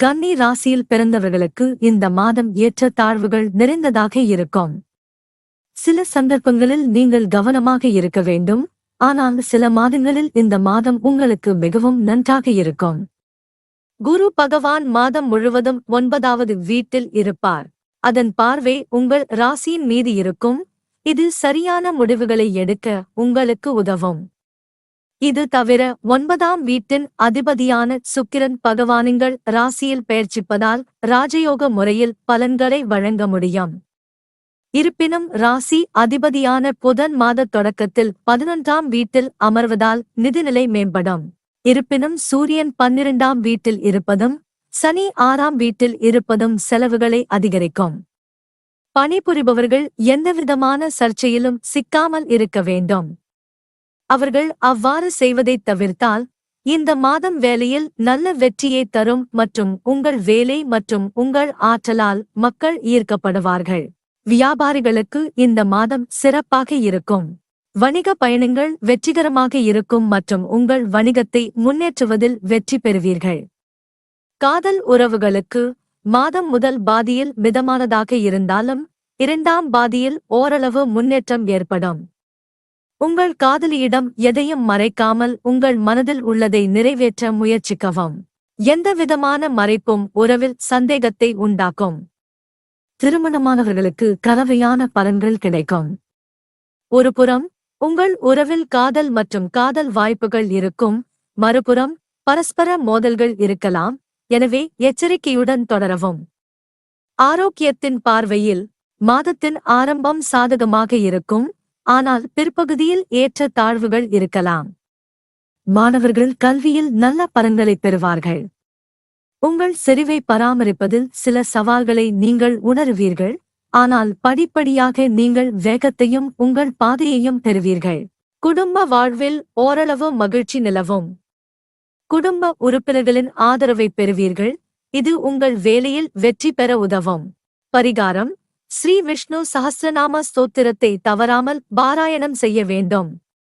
கன்னி ராசியில் பிறந்தவர்களுக்கு இந்த மாதம் ஏற்ற தாழ்வுகள் நிறைந்ததாக இருக்கும். சில சந்தர்ப்பங்களில் நீங்கள் கவனமாக இருக்க வேண்டும். ஆனால் சில மாதங்களில் இந்த மாதம் உங்களுக்கு மிகவும் நன்றாக இருக்கும். குரு பகவான் மாதம் முழுவதும் ஒன்பதாவது வீட்டில் இருப்பார். அதன் பார்வை உங்கள் ராசியின் மீது இருக்கும். இது சரியான முடிவுகளை எடுக்க உங்களுக்கு உதவும். இது தவிர ஒன்பதாம் வீட்டின் அதிபதியான சுக்கிரன் பகவானுங்கள் ராசியில் பெயர்ச்சிப்பதால் ராஜயோக முறையில் பலன்களை வழங்க முடியும். இருப்பினும் ராசி அதிபதியான புதன் மாத தொடக்கத்தில் பதினொன்றாம் வீட்டில் அமர்வதால் நிதிநிலை மேம்படும். இருப்பினும் சூரியன் பன்னிரண்டாம் வீட்டில் இருப்பதும் சனி ஆறாம் வீட்டில் இருப்பதும் செலவுகளை அதிகரிக்கும். பணிபுரிபவர்கள் எந்தவிதமான சர்ச்சையிலும் சிக்காமல் இருக்க வேண்டும். அவர்கள் அவ்வாறு செய்வதைத் தவிர்த்தால் இந்த மாதம் வேலையில் நல்ல வெற்றியை தரும் மற்றும் உங்கள் வேலை மற்றும் உங்கள் ஆற்றலால் மக்கள் ஈர்க்கப்படுவார்கள். வியாபாரிகளுக்கு இந்த மாதம் சிறப்பாக இருக்கும். வணிக பயணங்கள் வெற்றிகரமாக இருக்கும் மற்றும் உங்கள் வணிகத்தை முன்னேற்றுவதில் வெற்றி பெறுவீர்கள். காதல் உறவுகளுக்கு மாதம் முதல் பாதியில் மிதமானதாக இருந்தாலும் இரண்டாம் பாதியில் ஓரளவு முன்னேற்றம் ஏற்படும். உங்கள் காதலியிடம் எதையும் மறைக்காமல் உங்கள் மனதில் உள்ளதை நிறைவேற்ற முயற்சிக்கவும். எந்தவிதமான மறைப்பும் உறவில் சந்தேகத்தை உண்டாக்கும். திருமணமானவர்களுக்கு கலவையான பலன்கள் கிடைக்கும். ஒருபுறம் உங்கள் உறவில் காதல் மற்றும் காதல் வாய்ப்புகள் இருக்கும். மறுபுறம் பரஸ்பர மோதல்கள் இருக்கலாம். எனவே எச்சரிக்கையுடன் தொடரவும். ஆரோக்கியத்தின் பார்வையில் மாதத்தின் ஆரம்பம் சாதகமாக இருக்கும். ஆனால் பிற்பகுதியில் ஏற்ற தாழ்வுகள் இருக்கலாம். மாணவர்கள் கல்வியில் நல்ல பலன்களை பெறுவார்கள். உங்கள் செறிவை பராமரிப்பதில் சில சவால்களை நீங்கள் உணருவீர்கள் ஆனால் படிப்படியாக நீங்கள் வேகத்தையும் உங்கள் பாதையையும் பெறுவீர்கள். குடும்ப வாழ்வில் ஓரளவு மகிழ்ச்சி நிலவும். குடும்ப உறுப்பினர்களின் ஆதரவை பெறுவீர்கள் இது உங்கள் வேலையில் வெற்றி பெற உதவும். பரிகாரம் ஸ்ரீ விஷ்ணு சஹஸ்ரநாம ஸ்தோத்திரத்தை தவறாமல் பாராயணம் செய்ய வேண்டும்.